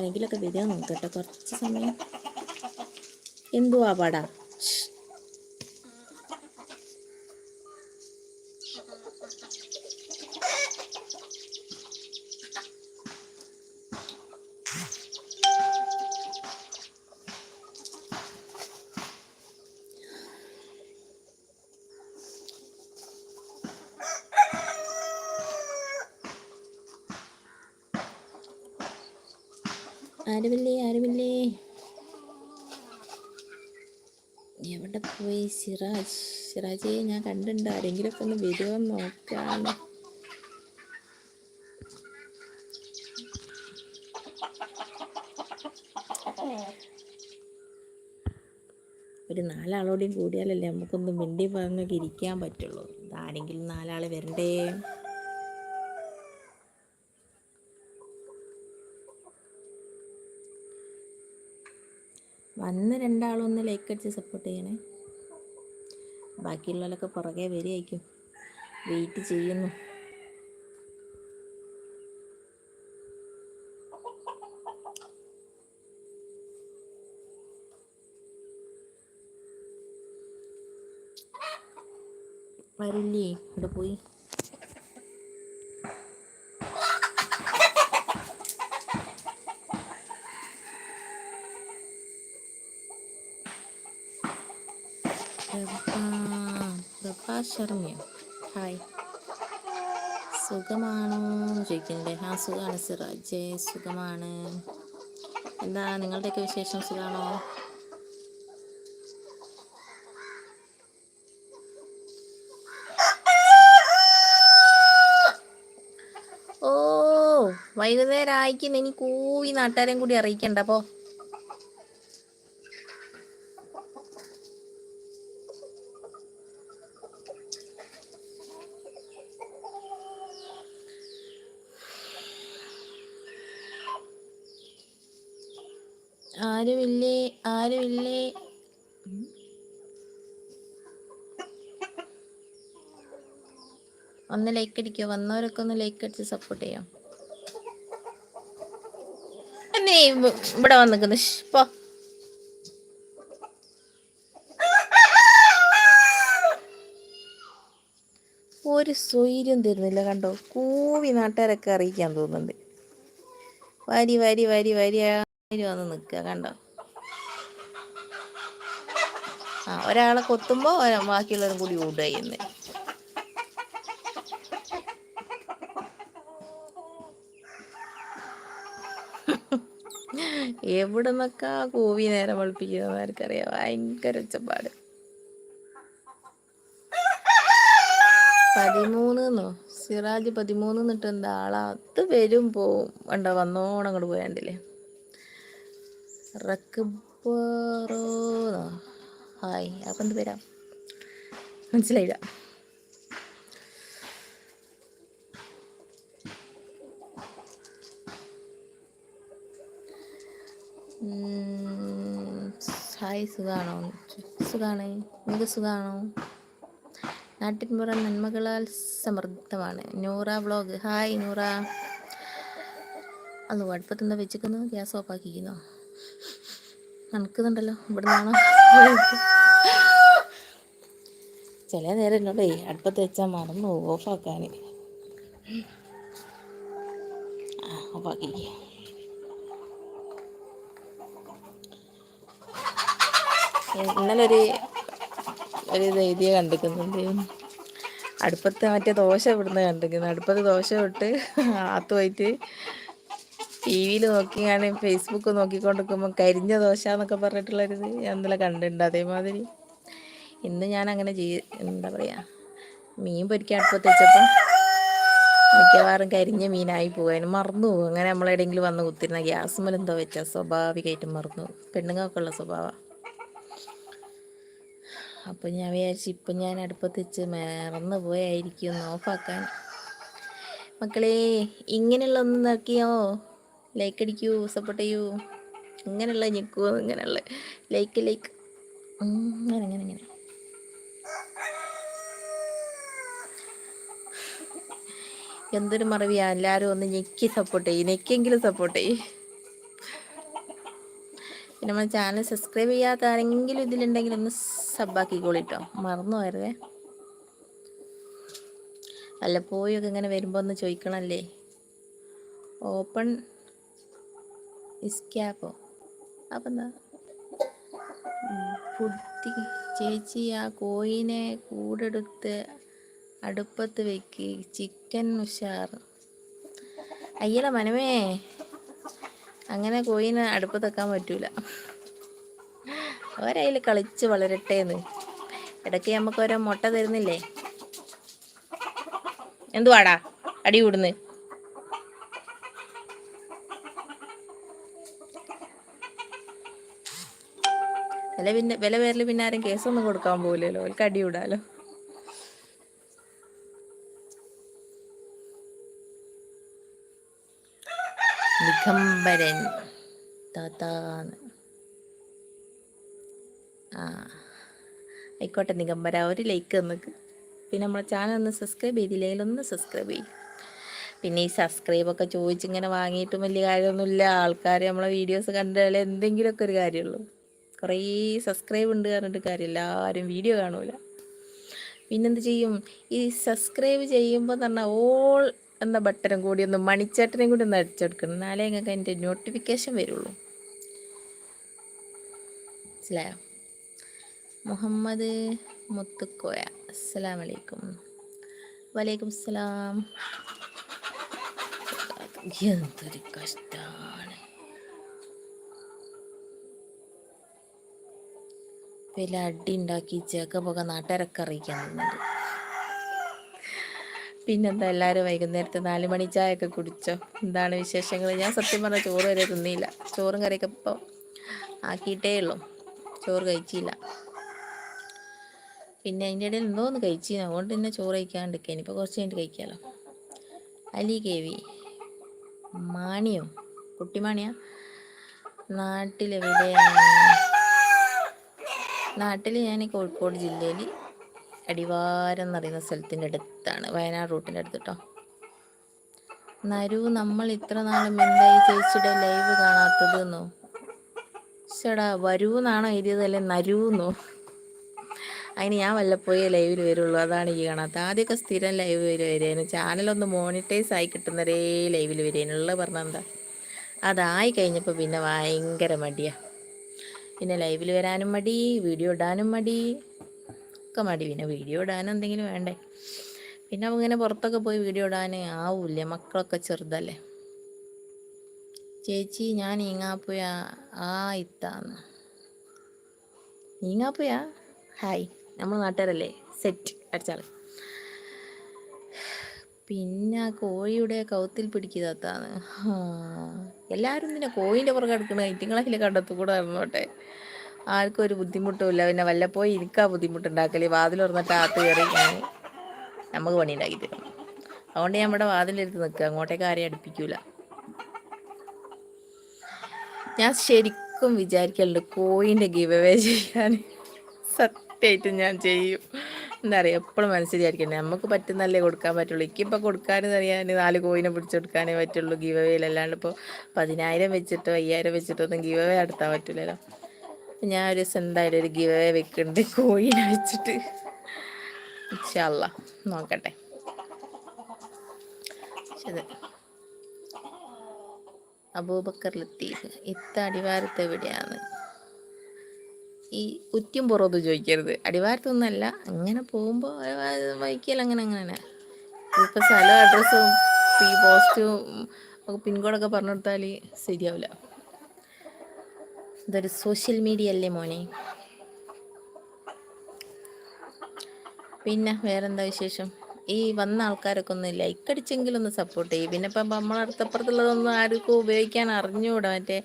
ആരെങ്കിലൊക്കെ വരിക നോക്കട്ടെ കുറച്ച് സമയം. എന്തുവാ പാടാ? ആരുമില്ലേ ആരുമില്ലേ? എവിടെ പോയി? സിറാജ് സിറാജെ ഞാൻ കണ്ടിട്ടുണ്ട്. ആരെങ്കിലുമൊക്കെ ഒന്ന് വരുമോ നോക്കാണ്. ഒരു നാലാളോടെയും കൂടിയാലല്ലേ നമുക്കൊന്ന് മിണ്ടി പറഞ്ഞൊക്കെ ഇരിക്കാൻ പറ്റുള്ളൂ. ആരെങ്കിലും നാലാൾ വരണ്ടേ? വന്ന് രണ്ടാളൊന്ന് ലൈക്ക് അടിച്ച് സപ്പോർട്ട് ചെയ്യണേ. ബാക്കിയുള്ളവരൊക്കെ പുറകെ വരികയായിരിക്കും വെയിറ്റ് ചെയ്യുന്നു. വരില്ലേ? ഇവിടെ പോയി. പ്രഭാ ശർമ്മയോ ഹായ്. സുഖമാണോ? എന്ന് ചോദിക്കുന്നുണ്ട്. ആ സുഖമാണ് സിറാജ്. സുഖമാണ്. എന്താ നിങ്ങളുടെയൊക്കെ വിശേഷം സുഖമാണോ ഓ വൈകുന്നേരം ആയിക്കുന്ന ഇനി കൂവി നാട്ടുകാരെയും കൂടി അറിയിക്കണ്ട അപ്പോ ആരുമില്ലേ ആരുമില്ലേ ഒന്ന് ലൈക്ക് അടിക്കോ വന്നവരൊക്കെ ഒന്ന് ലൈക്ക് അടിച്ച് സപ്പോർട്ട് ചെയ്യോ. നീ ഇവ- ഇവിടെ വന്നിക്കുന്നു. പോ. ഒരു സ്വൈര്യം തരുന്നില്ല കണ്ടോ? കൂവി നാട്ടുകാരൊക്കെ അറിയിക്കാൻ തോന്നുന്നുണ്ട്. വരി വരി വരി വരി വന്ന് നിൽക്കുക കണ്ടോ? ആ ഒരാളെ കൊത്തുമ്പോൾ ബാക്കിയുള്ളവരും കൂടി ഓടുക എവിടെ നിന്നൊക്കെ കോവി നേരം വെളുപ്പിക്കുന്നവർക്കറിയാം ഭയങ്കര ഒച്ചപ്പാട്. പതിമൂന്നോ സിറാജ് പതിമൂന്ന് എന്നിട്ട് എന്താ ആളാ? അത് വരും പോവും വേണ്ട വന്നോണം അങ്ങോട്ട് പോയാണ്ടില്ലേ. റക്കുബറോ ഹായ്. അപ്പം എന്ത് പേരാ? മനസ്സിലായില്ല. ഹായ് സുഖാണോ? സുഖാണ്. നിങ്ങൾക്ക് സുഖാണോ? നാട്ടിൻപുറം നന്മകളാൽ സമൃദ്ധമാണ്. നൂറ വ്ളോഗ്. ഹായ് നൂറ. അത് വടുപ്പത്തുനിന്ന് വെച്ചിരിക്കുന്നു ഗ്യാസ് ഓഫ് ആക്കിക്കുന്നോ നടക്കുന്നുണ്ടല്ലോ ഇവിടെ നിന്നാണോ ചില നേരം എന്നോടേ അടുപ്പത്ത് വെച്ചാൽ മറന്നു. ഓഫാക്കാൻ ഓഫാക്കി ഇന്നലെ ഒരു ഒരു എഴുതിയ കണ്ടിക്കുന്നുണ്ട് അടുപ്പത്ത് മറ്റേ ദോശ ഇവിടുന്ന് കണ്ടിരിക്കുന്നു അടുപ്പത്ത് ദോശ ഇട്ട് ആത്തു പോയിട്ട് ടി വിയിൽ നോക്കി ഞാൻ ഫേസ്ബുക്ക് നോക്കിക്കൊണ്ടിരിക്കുമ്പോൾ കരിഞ്ഞ ദോശ എന്നൊക്കെ പറഞ്ഞിട്ടുള്ളൊരിത് ഞാൻ ഇന്നലെ കണ്ടിട്ടുണ്ട് അതേമാതിരി. ഇന്ന് ഞാൻ അങ്ങനെ ചെയ് എന്താ പറയുക മീൻ പൊരിക്കാൻ അടുപ്പത്ത് വെച്ചപ്പോൾ മിക്കവാറും കരിഞ്ഞ മീനായി പോകാൻ മറന്നു പോകും അങ്ങനെ നമ്മളെവിടെയെങ്കിലും വന്ന് കുത്തിരുന്ന ഗ്യാസ് മേലെ എന്തോ വെച്ചാൽ സ്വാഭാവികമായിട്ടും മറന്നു പോകും പെണ്ണുങ്ങൾക്കുള്ള സ്വഭാവം. അപ്പോൾ ഞാൻ വിചാരിച്ചു ഇപ്പം ഞാൻ അടുപ്പത്ത് വെച്ച് മറന്നു പോയായിരിക്കും ഒന്ന് ഓഫാക്കാൻ. മക്കളെ ഇങ്ങനെയുള്ള ഒന്ന് നോക്കിയോ ലൈക്ക് അടിക്കൂ സപ്പോർട്ട് ചെയ്യൂ. ഇങ്ങനെയുള്ള ഞെക്കൂ ഇങ്ങനെയുള്ള ലൈക്ക് ലൈക്ക് അങ്ങനെ അങ്ങനെ അങ്ങനെ. എന്തൊരു മറവിയാ എല്ലാവരും ഒന്ന് ഞെക്കി സപ്പോർട്ട് ചെയ്യും ഞെക്കെങ്കിലും സപ്പോർട്ട് ചെയ്യും. പിന്നെ നമ്മുടെ ചാനൽ സബ്സ്ക്രൈബ് ചെയ്യാത്ത ആരെങ്കിലും ഇതിലുണ്ടെങ്കിൽ ഒന്ന് സബ്ബാക്കിക്കോളിട്ടോ. മറന്നു അല്ല പോയി ഒക്കെ ഇങ്ങനെ വരുമ്പോൾ ഒന്ന് ചോദിക്കണല്ലേ? ഓപ്പൺ ഇസ്ക്യാപ്പോ അപ്പം എന്താ ഫുഡ് ചേച്ചി ആ കോയിനെ കൂടെടുത്ത് അടുപ്പത്ത് വെക്ക്. ചിക്കൻ ഉഷാർ. അയ്യല മനമേ. അങ്ങനെ കോയിനെ അടുപ്പത്ത് വെക്കാൻ പറ്റൂല. അവരതിൽ കളിച്ച് വളരട്ടെ എന്ന് ഇടയ്ക്ക് നമുക്ക് ഓരോ മുട്ട തരുന്നില്ലേ? എന്തുവാടാ? അടി കൂടുന്ന്. വില പിന്നെ വില പേരിൽ പിന്നെ ആരും കേസൊന്നും കൊടുക്കാൻ പോകില്ലല്ലോ അവർക്ക് അടി വിടാലോ നിഗംബരൻ താത്താന്ന്. ആ. ആയിക്കോട്ടെ നിഗംബര ഒരു ലൈക്ക് നമുക്ക് പിന്നെ നമ്മുടെ ചാനൽ ഒന്ന് സബ്സ്ക്രൈബ് ചെയ്തില്ലെങ്കിൽ ഒന്ന് സബ്സ്ക്രൈബ് ചെയ്യും. പിന്നെ ഈ സബ്സ്ക്രൈബൊക്കെ ചോദിച്ചിങ്ങനെ വാങ്ങിയിട്ടും വലിയ കാര്യമൊന്നുമില്ല. ആൾക്കാർ നമ്മളെ വീഡിയോസ് കണ്ടാൽ എന്തെങ്കിലുമൊക്കെ ഒരു കാര്യമുള്ളൂ. കുറേ സബ്സ്ക്രൈബ് ഉണ്ട് പറഞ്ഞിട്ട് കാര്യമില്ല. ആരും വീഡിയോ കാണൂല. പിന്നെന്ത് ചെയ്യും? ഈ സബ്സ്ക്രൈബ് ചെയ്യുമ്പോൾ തന്നെ ഓൾ എന്ന ബട്ടനും കൂടി ഒന്ന് മണിച്ചേട്ടനെയും കൂടി ഒന്ന് അടിച്ചെടുക്കണം. എന്നാലേ ഞങ്ങൾക്ക് അതിന്റെ നോട്ടിഫിക്കേഷൻ വരുള്ളൂ. മനസ്സിലായോ? മുഹമ്മദ് മുത്തുക്കോയ. അസ്സലാം വലൈക്കും വലൈക്കും അസ്സലാം എന്തൊരു കഷ്ടമാണ് വില അടി ഉണ്ടാക്കി ചേക്കപ്പൊക്കെ നാട്ടുകാരൊക്കെ അറിയിക്കാൻ നിന്നത് പിന്നെന്താ എല്ലാവരും വൈകുന്നേരത്തെ നാല് മണി ചായ ഒക്കെ കുടിച്ചോ? എന്താണ് വിശേഷങ്ങൾ ഞാൻ സത്യം പറഞ്ഞാൽ ചോറ് വരെ തിന്നിയില്ല. ചോറും കറിയൊക്കെ ഇപ്പോൾ ആക്കിയിട്ടേ ഉള്ളൂ. ചോറ് കഴിച്ചില്ല. പിന്നെ അതിന്റെ ഇടയിൽ എന്തോ ഒന്ന് കഴിച്ചു അതുകൊണ്ട് തന്നെ ചോറ് കഴിക്കാണ്ടിരിക്കുക ഇനിയിപ്പോൾ കുറച്ച് കഴിഞ്ഞിട്ട് കഴിക്കാമല്ലോ അലി കെ വി മാണിയോ? കുട്ടിമാണിയാ നാട്ടിലെവിടെയാണ് നാട്ടിൽ ഞാൻ കോഴിക്കോട് ജില്ലയിൽ അടിവാരം എന്നറിയുന്ന സ്ഥലത്തിന്റെ അടുത്താണ്. വയനാട് റൂട്ടിന്റെ അടുത്ത് കേട്ടോ നരു നമ്മൾ ഇത്ര നാളും എന്തായി ചേച്ചിയുടെ ലൈവ് കാണാത്തതെന്നോ? ചേടാ വരൂന്നാണോ എഴുതിയതല്ലേ അല്ലെ നരൂന്നോ? അതിന് ഞാൻ വല്ലപ്പോഴേ ലൈവിൽ വരുള്ളൂ. അതാണ് ഈ കാണാത്ത. ആദ്യമൊക്കെ സ്ഥിരം ലൈവ് വരുമായിരുന്നു ചാനലൊന്ന് മോണിറ്റൈസ് ആയി കിട്ടുന്നവരേ ലൈവിൽ വരുന്നതിനുള്ള പറഞ്ഞ എന്താ? അതായി കഴിഞ്ഞപ്പോൾ പിന്നെ ഭയങ്കര മടിയാണ് പിന്നെ ലൈവിൽ വരാനും മടി വീഡിയോ ഇടാനും മടി ഒക്കെ മടി. പിന്നെ വീഡിയോ ഇടാനും എന്തെങ്കിലും വേണ്ടേ? പിന്നെ ഇങ്ങനെ പുറത്തൊക്കെ പോയി വീഡിയോ ഇടാൻ ആവൂല്ലേ. മക്കളൊക്കെ ചെറുതല്ലേ. ചേച്ചി ഞാൻ ഈങ്ങാപ്പുയ ആ ഇത്താന്ന്. ഈങ്ങാപ്പുയ ഹായ് നമ്മൾ നാട്ടുകാരല്ലേ? സെറ്റ് അടിച്ചാൾ പിന്നെ കോഴിയുടെ കൗത്തിൽ പിടിക്കാത്താന്ന് എല്ലാവരും പിന്നെ കോഴിന്റെ പുറകെ എടുക്കണ ഇറ്റിങ്ങളെ കണ്ടത്തു കൂടെ ഇറങ്ങോട്ടെ ആർക്കും ഒരു ബുദ്ധിമുട്ടുമില്ല. പിന്നെ വല്ലപ്പോയി എനിക്കാ ബുദ്ധിമുട്ടുണ്ടാക്കൽ. വാതിൽ തുറന്നിട്ട് ആത്ത് കയറി നമുക്ക് പണി ഉണ്ടാക്കി തരും. അതുകൊണ്ട് ഞാൻ ഇവിടെ വാതിലെടുത്ത് നിൽക്കുക. അങ്ങോട്ടേക്ക് ആരെയും അടുപ്പിക്കൂല. ഞാൻ ശരിക്കും വിചാരിക്കലുണ്ട് കോയിന്റെ ഗിവ് അവേ ചെയ്യാൻ. സത്യമായിട്ടും ഞാൻ ചെയ്യും. എന്താ പറയുക എപ്പോഴും മനസ്സിൽ വിചാരിക്കുന്നത് നമുക്ക് പറ്റുന്നല്ലേ കൊടുക്കാൻ പറ്റുള്ളൂ. എനിക്കിപ്പോൾ കൊടുക്കാനെന്ന് അറിയാൻ നാല് കോയിനെ പിടിച്ചു കൊടുക്കാനേ പറ്റുള്ളൂ ഗീവ അവേയിൽ ഇപ്പോൾ പതിനായിരം വെച്ചിട്ടോ അയ്യായിരം വെച്ചിട്ടോ ഒന്നും ഗിവ് അവേ നടത്താൻ പറ്റില്ലല്ലോ ഞാൻ ഒരു ദിവസം എന്തായാലും ഒരു ഗിവ് അവേ വെക്കുന്നുണ്ട് കോയിനെ വെച്ചിട്ട്. ഇൻഷാല്ല നോക്കട്ടെ. അബൂബക്കർ ഇത്ത അടിവാരത്ത് എവിടെയാണ് ഈ ഉറ്റും പുറത്ത് ചോദിക്കരുത്. അടിവാരത്തൊന്നല്ല അങ്ങനെ പോകുമ്പോൾ വൈക്കൽ അങ്ങനെ അങ്ങനെ ഇപ്പം സ്ഥലം അഡ്രസ്സും ഈ പോസ്റ്റും പിൻകോഡൊക്കെ പറഞ്ഞു കൊടുത്താൽ ശരിയാവില്ല. ഇതൊരു സോഷ്യൽ മീഡിയ അല്ലേ മോനെ? പിന്നെ വേറെന്താ വിശേഷം? ഈ വന്ന ആൾക്കാരൊക്കെ ഒന്ന് ലൈക്ക് അടിച്ചെങ്കിലും ഒന്ന് സപ്പോർട്ട് ചെയ്യും. പിന്നെ ഇപ്പം നമ്മളടുത്തപ്പുറത്തുള്ളതൊന്നും ആർക്കും ഉപയോഗിക്കാൻ അറിഞ്ഞുകൂടാ. മറ്റേ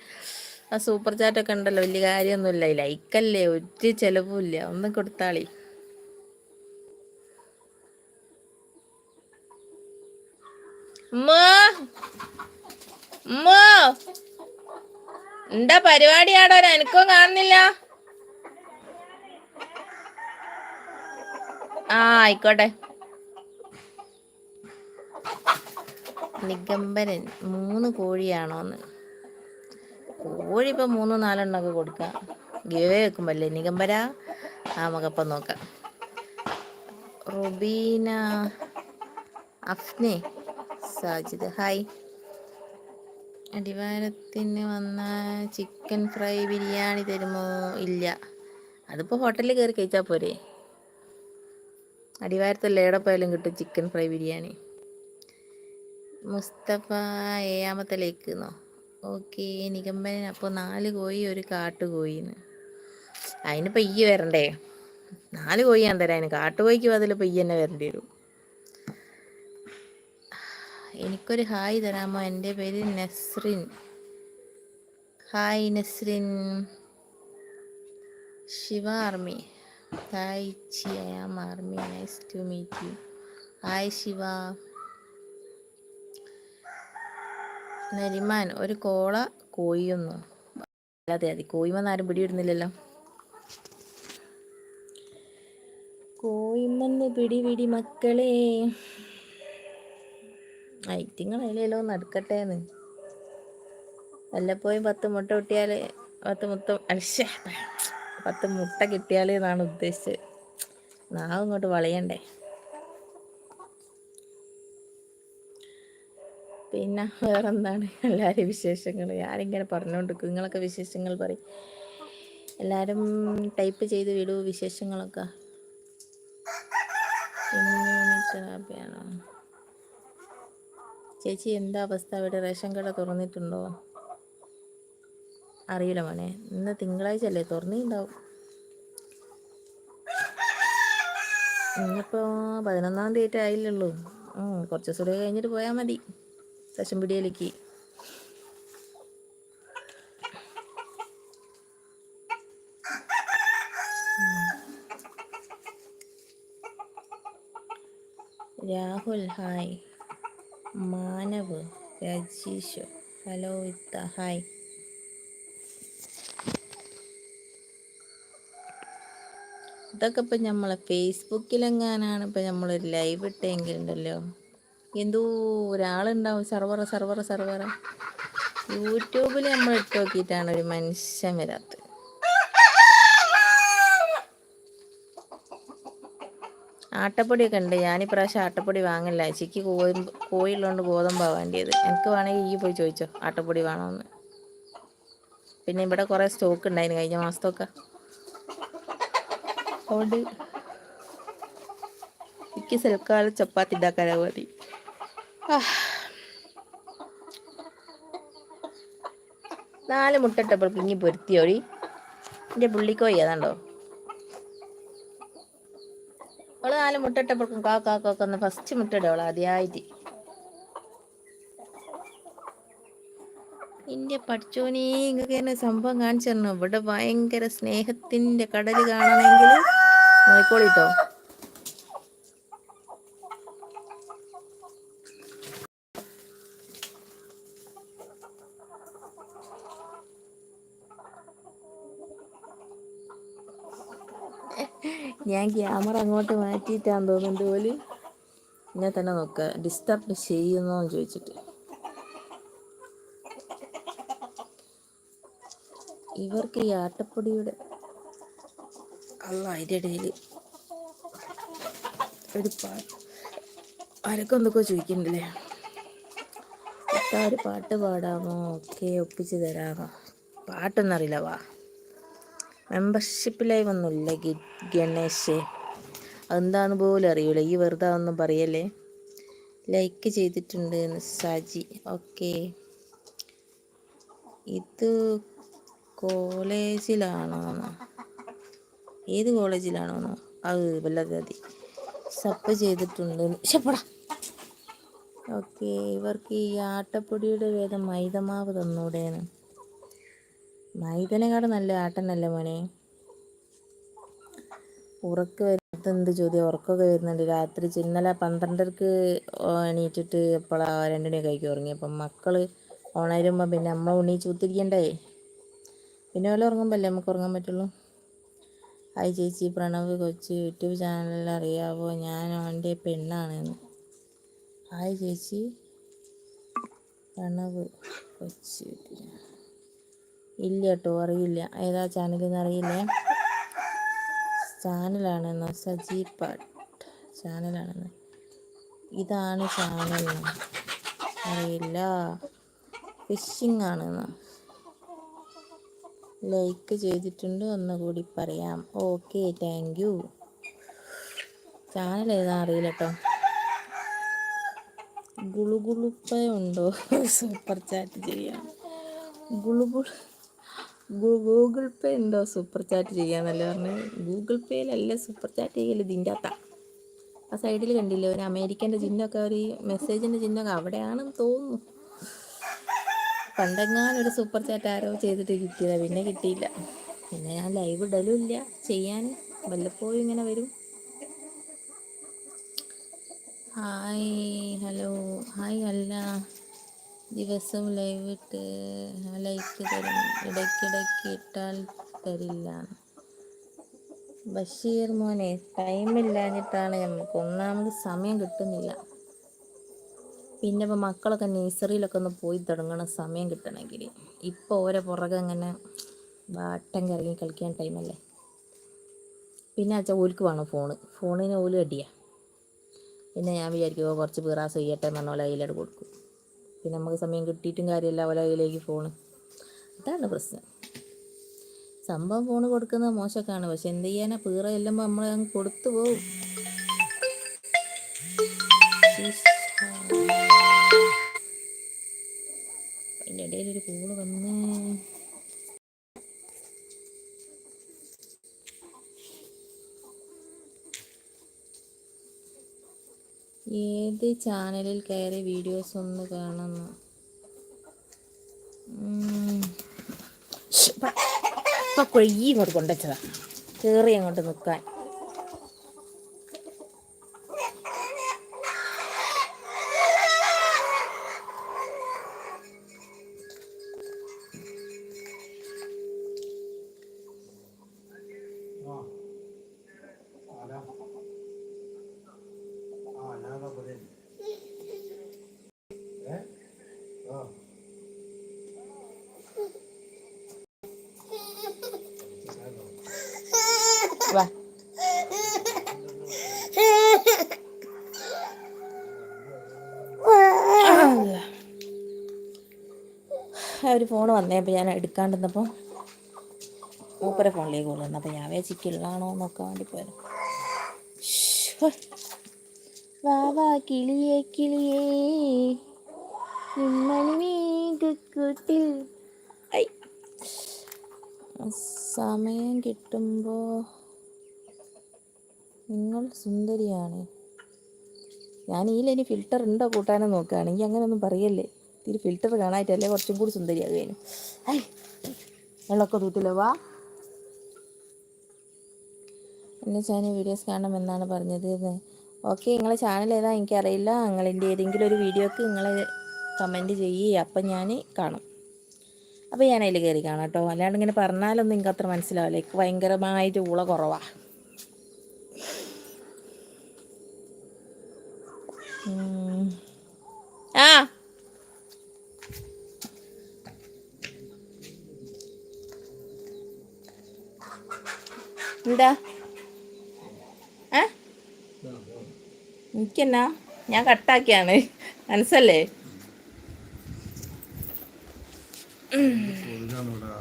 ആ സൂപ്പർ ചാറ്റൊക്കെ ഉണ്ടല്ലോ വലിയ കാര്യമൊന്നുമില്ല. ലൈക്കല്ലേ ഒരു ചെലവുമില്ല. ഒന്നും കൊടുത്താളി. എന്താ പരിപാടിയാടോ എനിക്കും കാണുന്നില്ല. ആ ആയിക്കോട്ടെ. നിഗംബരൻ മൂന്ന് കോഴിയാണോന്ന്. കോഴി ഇപ്പം മൂന്നോ നാലെണ്ണമൊക്കെ കൊടുക്കാം. ഗിവേ വെക്കുമ്പല്ലേ നിഗംബര? ആ നമുക്കപ്പം നോക്കാം. റുബീന അഫ്നെ സാജിദ് ഹായ്. അടിവാരത്തിന് വന്ന ചിക്കൻ ഫ്രൈ ബിരിയാണി തരുമോ? ഇല്ല. അതിപ്പോൾ ഹോട്ടലിൽ കയറി കഴിച്ചാൽ പോരെ. അടിവാരത്തല്ല എവിടെ പോയാലും കിട്ടും ചിക്കൻ ഫ്രൈ ബിരിയാണി. മുസ്തഫ ഏഴാമത്തെ ലേക്ക് എന്നോ ഓക്കെ നിഗമ്പൻ അപ്പോൾ നാല് കോഴി ഒരു കാട്ടു അതിന് പെയ്യ് വരണ്ടേ? നാല് കോഴി ഞാൻ തരാം അതിന് കാട്ടുകോഴിക്ക് അതിൽ പെയ്യ് തന്നെ വരേണ്ടി വരും. എനിക്കൊരു ഹായ് തരാമോ? എന്റെ പേര് Nasrin. Hi Nasrin. Shiva army. Hi ചി I am army. Nice to meet you. Hi Shiva. Nariman ഒരു കോള കോയിയൊന്നു. അല്ലാതെ അതി കോയിമെന്ന് ആരും പിടിയിടുന്നില്ലല്ലോ കോയിമെന്ന് പിടി പിടി മക്കളെ. ഐറ്റിങ്ങൾ അതിലല്ലോ നടക്കട്ടെ എന്ന് വല്ലപ്പോയും പത്ത് മുട്ട കിട്ടിയാൽ പത്ത് മുത്ത അൽശ പത്ത് മുട്ട കിട്ടിയാൽ എന്നാണ് ഉദ്ദേശിച്ചത്. നാവ് ഇങ്ങോട്ട് വളയണ്ടേ. പിന്നെ വേറെ എന്താണ് എല്ലാവരും വിശേഷങ്ങൾ ഞാനിങ്ങനെ പറഞ്ഞുകൊണ്ടിരിക്കും നിങ്ങളൊക്കെ വിശേഷങ്ങൾ പറയും. എല്ലാവരും ടൈപ്പ് ചെയ്ത് വിടൂ വിശേഷങ്ങളൊക്കെ. തെറാപ്പിയാണോ? ചേച്ചി എന്താ അവസ്ഥ? അവിടെ റേഷൻ കട തുറന്നിട്ടുണ്ടോ? അറിയില്ല മോനെ. ഇന്ന് തിങ്കളാഴ്ച അല്ലേ തുറന്നിട്ടുണ്ടാവും. ഇന്നിപ്പോൾ പതിനൊന്നാം തീയതി ആയില്ലുള്ളൂ കുറച്ച് ദിവസം കഴിഞ്ഞിട്ട് പോയാൽ മതി. ദശംപിടിയിലേക്ക് രാഹുൽ ഹായ്. മാനവ് രജീഷ് ഹലോ വിത്ത ഹായ്. ഇതൊക്കെ ഇപ്പം നമ്മളെ ഫേസ്ബുക്കിലെങ്ങാനാണ് ഇപ്പം നമ്മളൊരു ലൈവ് ഇട്ടെങ്കിലുണ്ടല്ലോ. എന്തോ ഒരാളുണ്ടാവും. സർവറ സർവറ സർവറ യൂട്യൂബിൽ നമ്മൾ ഇട്ട് നോക്കിയിട്ടാണ് ഒരു മനുഷ്യൻ വരാത്തത്. ആട്ടപ്പൊടിയൊക്കെ ഉണ്ട്. ഞാനിപ്രാവശ്യം ആട്ടപ്പൊടി വാങ്ങില്ല. ചിക്ക് കോഴി കോഴിയുള്ളതുകൊണ്ട് ഗോതമ്പാണ് വേണ്ടിയത്. എനിക്ക് വേണമെങ്കിൽ ഈ പോയി ചോദിച്ചോ ആട്ടപ്പൊടി വേണമെന്ന് പിന്നെ ഇവിടെ കുറേ സ്റ്റോക്ക് ഉണ്ടായിരുന്നു കഴിഞ്ഞ മാസത്തൊക്കെ. അതുകൊണ്ട് എനിക്ക് സെൽക്കാലം ചപ്പാത്തി ഉണ്ടാക്കാനാ മതി നാല് മുട്ടട്ടപ്പോൾ പിങ്ങി പൊരുത്തിയോടി. എന്റെ പുള്ളിക്കോയി അതാണ്ടോ അവൾ നാല് മുട്ട കാക്കാക്കൊക്കെ കാ കാ ഫസ്റ്റ് മുട്ട ഇടും അവൾ ആദ്യമായിട്ട് എന്റെ പഠിച്ചോനെ ഇങ്ങക്ക് എന്നെ സംഭവം കാണിച്ചു തരണം. ഇവിടെ ഭയങ്കര സ്നേഹത്തിന്റെ കടൽ കാണണമെങ്കിൽ നോയിക്കോളിട്ടോ ഞാൻ ക്യാമറ അങ്ങോട്ട് മാറ്റിയിട്ടാന്ന് തോന്നുന്നുണ്ട് പോലെ എന്നെ തന്നെ നോക്ക. ഡിസ്റ്റർബ് ചെയ്യുന്നോ എന്ന് ചോദിച്ചിട്ട്. ഇവർക്ക് ഈ ആട്ടപ്പൊടിയുടെ അല്ല അതിന്റെ ഇടയിൽ ഒരു പാട്ട് ആരൊക്കെ എന്തൊക്കെ ചോദിക്കണ്ടല്ലേ ഒരു പാട്ട് പാടാമോ? ഒക്കെ ഒപ്പിച്ച് തരാമോ? പാട്ടൊന്നും അറിയില്ല വാ. മെമ്പർഷിപ്പ് ലൈവ് ഒന്നുമില്ല ഗി ഗണേഷ്. അതെന്താന്ന് പോലും അറിയൂല. ഈ വെറുതെ ഒന്നും പറയല്ലേ? ലൈക്ക് ചെയ്തിട്ടുണ്ട് സാജി. ഓക്കെ ഇത് കോളേജിലാണോ ഏത് കോളേജിലാണോന്നോ അത് വല്ലാതെ മതി. സപ്പ് ചെയ്തിട്ടുണ്ട്. ശപ്പടാ ഓക്കെ ഇവർക്ക് ഈ ആട്ടപ്പൊടിയുടെ വേദം മൈദമാവ് തന്നൂടേന്ന്. മൈദനെക്കാട് നല്ല ആട്ടനല്ലേ മോനെ? ഉറക്ക വരുന്നത് എന്ത് ചോദ്യം? ഉറക്കമൊക്കെ വരുന്നുണ്ട്. രാത്രി ഇന്നലെ പന്ത്രണ്ടരക്ക് എണീറ്റിട്ട് എപ്പോഴാണ് രണ്ടിനെ കഴിക്കും ഉറങ്ങി. അപ്പം മക്കൾ ഉണരുമ്പോൾ പിന്നെ അമ്മ ഉണ്ണീച്ച് കുത്തിരിക്കണ്ടേ? പിന്നെ വല്ല ഉറങ്ങുമ്പോൾ നമുക്ക് ഉറങ്ങാൻ പറ്റുള്ളൂ? ഹായ് ചേച്ചി പ്രണവ് കൊച്ച് യൂട്യൂബ് ചാനലിൽ അറിയാവോ? ഞാൻ അവന്റെ പെണ്ണാണ്. ഹായ് ചേച്ചി. പ്രണവ് കൊച്ച് ഇല്ല കേട്ടോ അറിയില്ല. ഏതാ ചാനലെന്ന് അറിയില്ലേ. ചാനലാണെന്നോ സജി പാട്ട് ചാനലാണെന്ന്. ഇതാണ് ചാനൽ. അറിയില്ല. ഫിഷിംഗ് ആണെന്നോ ലൈക്ക് ചെയ്തിട്ടുണ്ട് ഒന്നുകൂടി പറയാം. Okay thank you. ചാനൽ ഏതാ അറിയില്ല കേട്ടോ ഗുളുഗുളുപ്പ ഉണ്ടോ? സൂപ്പർ ചാറ്റ് ചെയ്യാം ഗുളുഗുളു ഗൂഗിൾ പേ ഉണ്ടോ സൂപ്പർ ചാറ്റ് ചെയ്യാന്നല്ലേ പറഞ്ഞത് ഗൂഗിൾ പേയിലല്ല സൂപ്പർ ചാറ്റ് ചെയ്യൽ ഇതിന്റെ അത്ത ആ സൈഡിൽ കണ്ടില്ലേ ഒരു അമേരിക്കന്റെ ചിഹ്നമൊക്കെ ഒരു മെസ്സേജിന്റെ ചിഹ്നമൊക്കെ അവിടെയാണെന്ന് തോന്നുന്നു. പണ്ടെങ്ങാനും ഒരു സൂപ്പർ ചാറ്റ് ആരോ ചെയ്തിട്ട് കിട്ടിയതാ പിന്നെ കിട്ടിയില്ല. പിന്നെ ഞാൻ ലൈവ് ഇടലും ഇല്ല ചെയ്യാൻ വല്ലപ്പോഴും ഇങ്ങനെ വരും. ഹായ് ഹലോ ഹായ് അല്ല. ദിവസം ലൈവ് ഇട്ട് ലൈക്ക് തരും. ഇടയ്ക്കിടയ്ക്ക് ഇട്ടാൽ തരില്ല. ബഷീർ മോനെ ടൈമില്ലാഞ്ഞിട്ടാണ് നമുക്ക് ഒന്നാമത് സമയം കിട്ടുന്നില്ല. പിന്നെ ഇപ്പം മക്കളൊക്കെ നേഴ്സറിയിലൊക്കെ ഒന്ന് പോയി തുടങ്ങണ സമയം കിട്ടണമെങ്കിൽ. ഇപ്പോൾ ഓരോ പുറകെ അങ്ങനെ വാട്ടം കറങ്ങി കളിക്കാൻ ടൈമല്ലേ പിന്നെ അച്ഛാ ഓലിക്ക് വേണം ഫോണ് ഫോണിന് ഓൽ അടിയാ പിന്നെ ഞാൻ വിചാരിക്കുമോ കുറച്ച് പീറാസ് ചെയ്യട്ടെ എന്ന് പറഞ്ഞ കയ്യിലോട്ട് കൊടുക്കും. പിന്നെ നമുക്ക് സമയം കിട്ടിയിട്ടും കാര്യമില്ല അവരെ കയ്യിലേക്ക് ഫോണ് അതാണ് പ്രശ്നം. സംഭവം ഫോൺ കൊടുക്കുന്നത് മോശക്കാണ്. പക്ഷെ എന്ത് ചെയ്യാനാ? പീറ ചെല്ലുമ്പോൾ നമ്മൾ അങ്ങ് കൊടുത്തു പോവും. അതിന്റെ ഇടയിൽ ഒരു കൂൾ വന്ന്. ഏത് ചാനലിൽ കയറി വീഡിയോസ് ഒന്ന് കാണുന്നു. ഇപ്പൊ കൊയ്യി ഇങ്ങോട്ട് കൊണ്ടുവച്ചതാ. കയറി അങ്ങോട്ട് നിൽക്കാൻ ഒരു ഫോൺ വന്നേ അപ്പോൾ ഞാൻ എടുക്കാണ്ടിരുന്നപ്പോൾ മൂപ്പരെ ഫോണിലേക്ക് കൊണ്ടുവന്നു. അപ്പോൾ ഞാൻ വേച്ചിക്കുള്ളാണോ നോക്കാൻ വേണ്ടി പോയത്. വാ വാ കിളിയേ കിളിയേ. നിമ്മണിമീകൂട്ടിൽ സമയം കിട്ടുമ്പോൾ നിങ്ങൾ സുന്ദരിയാണ്. ഞാൻ ഈ ഇതിലിനി ഫിൽറ്റർ ഉണ്ടോ കൂട്ടാനോ നോക്കുകയാണെങ്കിൽ അങ്ങനെയൊന്നും പറയല്ലേ. ഇതിൽ ഫിൽറ്റർ കാണായിട്ടല്ലേ കുറച്ചും കൂടി സുന്ദരിയാകുകയാണ് ഐ വെള്ളമൊക്കെ തൂത്തില്ല വാ. എന്റെ ചാനൽ വീഡിയോസ് കാണണമെന്നാണ് പറഞ്ഞത്. ഓക്കെ നിങ്ങളെ ചാനൽ ഏതാ? എനിക്കറിയില്ല. നിങ്ങളിന്റെ ഏതെങ്കിലും ഒരു വീഡിയോക്ക് നിങ്ങൾ കമന്റ് ചെയ്യുക അപ്പം ഞാൻ കാണും. അപ്പോൾ ഞാൻ അതിൽ കയറി കാണാം കേട്ടോ. അല്ലാണ്ട് ഇങ്ങനെ പറഞ്ഞാലൊന്നും നിങ്ങൾക്ക് അത്ര മനസ്സിലാവില്ല. എനിക്ക് ഭയങ്കരമായിട്ട് ഊള കുറവാണ് ആ എന്താ? ഏ? എനിക്കെന്നാ? ഞാൻ കട്ടാക്കിയാണ്. മനസ്സല്ലേ.